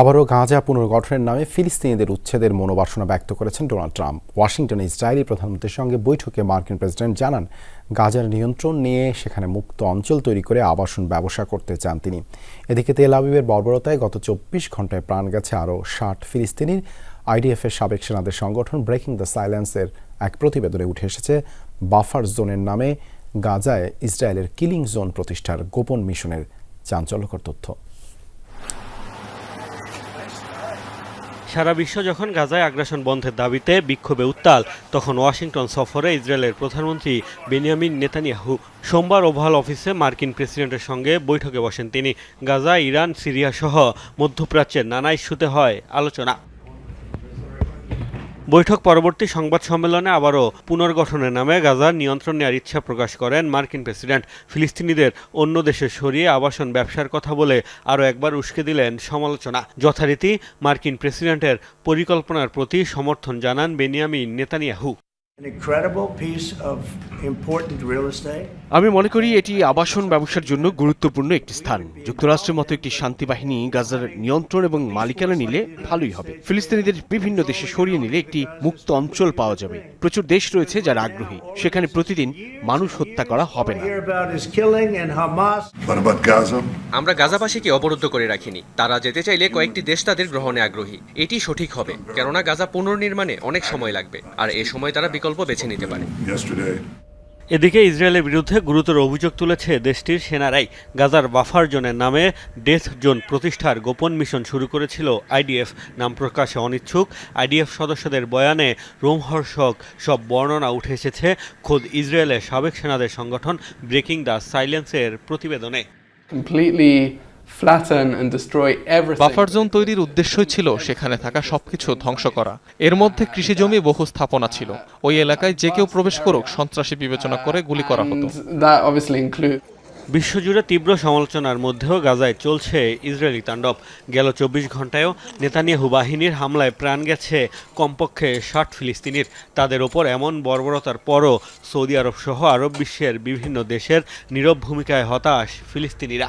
আবারও গাঁজা পুনর্গঠনের নামে ফিলিস্তিনিদের উচ্ছেদের মনোবাসনা ব্যক্ত করেছেন ডোনাল্ড ট্রাম্প। ওয়াশিংটনে ইসরায়েলি প্রধানমন্ত্রীর সঙ্গে বৈঠকে মার্কিন প্রেসিডেন্ট জানান, গাজার নিয়ন্ত্রণ নিয়ে সেখানে মুক্ত অঞ্চল তৈরি করে আবাসন ব্যবসা করতে চান তিনি। এদিকে তেল আবিবের বর্বরতায় গত চব্বিশ ঘন্টায় প্রাণ গেছে আরও ষাট ফিলিস্তিনির। আইডিএফের সাবেক সেনাদের সংগঠন ব্রেকিং দ্য সাইলেন্সের এক প্রতিবেদনে উঠে এসেছে, বাফার জোনের নামে গাজায় ইসরায়েলের কিলিং জোন প্রতিষ্ঠার গোপন মিশনের চাঞ্চল্যকর তথ্য। সারা বিশ্ব যখন গাজায় আগ্রাসন বন্ধের দাবিতে বিক্ষোভে উত্তাল, তখন ওয়াশিংটন সফরে ইসরায়েলের প্রধানমন্ত্রী বেনিয়ামিন নেতানিয়াহু সোমবার ওভাল অফিসে মার্কিন প্রেসিডেন্টের সঙ্গে বৈঠকে বসেন তিনি। গাজা ইরান সিরিয়া সহ মধ্যপ্রাচ্যের নানা ইস্যুতে হয় আলোচনা। বৈঠক পরবর্তী সংবাদ সম্মেলনে আবারও পুনর্গঠনের নামে গাজার নিয়ন্ত্রণ নেওয়ার ইচ্ছা প্রকাশ করেন মার্কিন প্রেসিডেন্ট। ফিলিস্তিনিদের অন্য দেশে সরিয়ে আবাসন ব্যবসার কথা বলে আরও একবার উস্কে দিলেন সমালোচনা। যথারীতি মার্কিন প্রেসিডেন্টের পরিকল্পনার প্রতি সমর্থন জানান Benjamin Netanyahu. An incredible piece of important real estate. আমি মনে করি এটি আবাসন ব্যবসার জন্য গুরুত্বপূর্ণ একটি স্থান। যুক্তরাষ্ট্রের মতো একটি শান্তি বাহিনী গাজার নিয়ন্ত্রণ এবং মালিকানা নিলে ভালোই হবে। ফিলিস্তিনিদের বিভিন্ন দেশে সরিয়ে নিলে একটি মুক্ত অঞ্চল পাওয়া যাবে। প্রচুর দেশ রয়েছে যারা আগ্রহী। সেখানে প্রতিদিন মানুষ হত্যা করা হবে না? আমরা গাজাবাসীকে অবরুদ্ধ করে রাখিনি। তারা যেতে চাইলে কয়েকটি দেশ তাদের গ্রহণে আগ্রহী। এটি সঠিক হবে। কেননা গাজা পুনর্নির্মাণে অনেক সময় লাগবে। আর এ সময় তারা বিকল্প বেছে নিতে পারে। এদিকে ইসরায়েলের বিরুদ্ধে গুরুতর অভিযোগ তুলেছে দেশটির সেনারাই। গাজার বাফার জোনের নামে ডেথ জোন প্রতিষ্ঠার গোপন মিশন শুরু করেছিল আইডিএফ। নাম প্রকাশে অনিচ্ছুক। আইডিএফ সদস্যদের বয়ানে রোমহর্ষক সব বর্ণনা উঠে এসেছে খোদ ইসরায়েলের সাবেক সেনাদের সংগঠন ব্রেকিং দ্য সাইলেন্সের প্রতিবেদনে। Completely flatten and destroy everything. Buffer zone তৈরির উদ্দেশ্যই ছিল সেখানে থাকা সবকিছু ধ্বংস করা। এর মধ্যে কৃষিজমি বহু স্থাপনা ছিল। ওই এলাকায় যে কেউ প্রবেশ করুক সন্ত্রাসী বিবেচনা করে গুলি করা হতো। And that obviously includes বিশ্বজুড়ে তীব্র সমালোচনার মধ্যেও গাজায় চলছে ইসরায়েলি তাণ্ডব। গেল চব্বিশ ঘন্টায়ও নেতানিয়াহু বাহিনীর হামলায় প্রাণ গেছে কমপক্ষে ষাট ফিলিস্তিনির। তাদের ওপর এমন বর্বরতার পরও সৌদি আরব সহ আরব বিশ্বের বিভিন্ন দেশের নীরব ভূমিকায় হতাশ ফিলিস্তিনিরা।